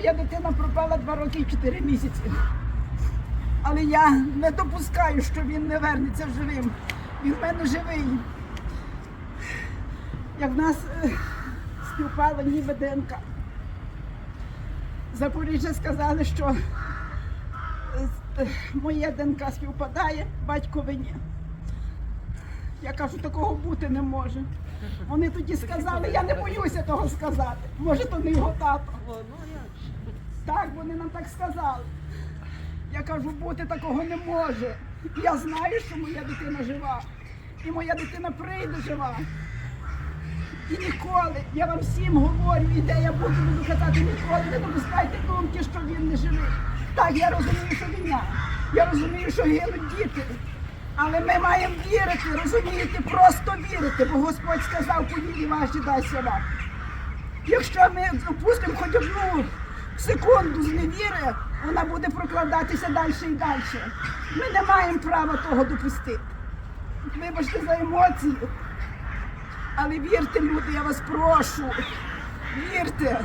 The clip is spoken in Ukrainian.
Моя дитина пропала два роки і чотири місяці. Але я не допускаю, що він не вернеться живим. Він в мене живий. Як в нас е, співпало ніби ДНК. Запоріжжя сказали, що е, е, моє ДНК співпадає, батькове ні. Я кажу, такого бути не може. Вони тоді сказали, я не боюся того сказати. Може, то не його тато. Так, вони нам так сказали. Я кажу, бути такого не може. Я знаю, що моя дитина жива. І моя дитина прийде жива. І ніколи, я вам всім говорю, і де я буду, буду казати, ніколи не допускайте думки, що він не живий. Так, я розумію, що війна. Я розумію, що гинуть діти. Але ми маємо вірити, розумієте, просто вірити, бо Господь сказав, по вірі ваші дасть вам. Якщо ми допустимо хоч одну секунду зневіри, невіри, вона буде прокладатися далі і далі. Ми не маємо права того допустити. Вибачте за емоції. Але вірте, люди, я вас прошу. Вірте.